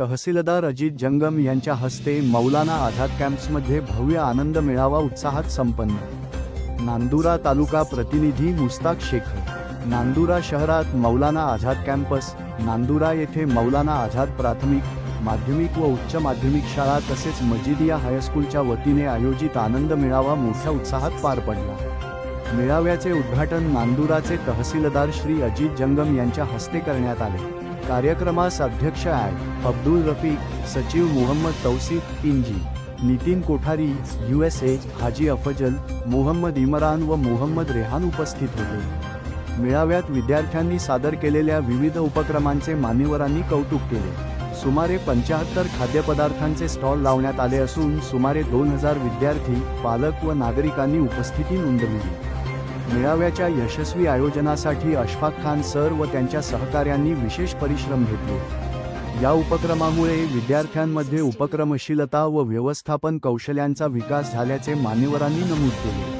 तहसीलदार अजित जंगम यांच्या हस्ते मौलाना आझाद कॅम्प्समध्ये भव्य आनंद मेळावा उत्साहात संपन्न. नांदुरा तालुका प्रतिनिधी मुस्ताक शेख नांदुरा शहरात मौलाना आझाद कॅम्पस नांदुरा येथे मौलाना आझाद प्राथमिक माध्यमिक व उच्च माध्यमिक शाळा तसेच मजिदिया हायस्कूलच्या वतीने आयोजित आनंद मेळावा मोठ्या उत्साहात पार पडला. मेळाव्याचे उद्घाटन नांदुराचे तहसीलदार श्री अजित जंगम यांच्या हस्ते करण्यात आले. कार्यक्रमास अध्यक्ष ॲड. अब्दुल रफीक सचिव मोहम्मद तौसिफ इंजी Nitin Kothari U S A Haji Afzal Mohammad Imran व मोहम्मद रेहान उपस्थित होते. मेळाव्यात विद्यार्थ्यांनी सादर केलेल्या विविध उपक्रमांचे मान्यवरांनी कौतुक केले. सुमारे पंचाहत्तर खाद्यपदार्थांचे स्टॉल लावण्यात आले असून सुमारे दोन हजार विद्यार्थी पालक व नागरिकांनी उपस्थिती नोंदवली. मेळाव्याच्या यशस्वी आयोजनासाठी अशफाक खान सर व त्यांच्या सहकाऱ्यांनी विशेष परिश्रम घेतले. या उपक्रमामुळे विद्यार्थ्यांमध्ये उपक्रमशीलता व व्यवस्थापन कौशल्यांचा विकास झाल्याचे मान्यवरांनी नमूद केले.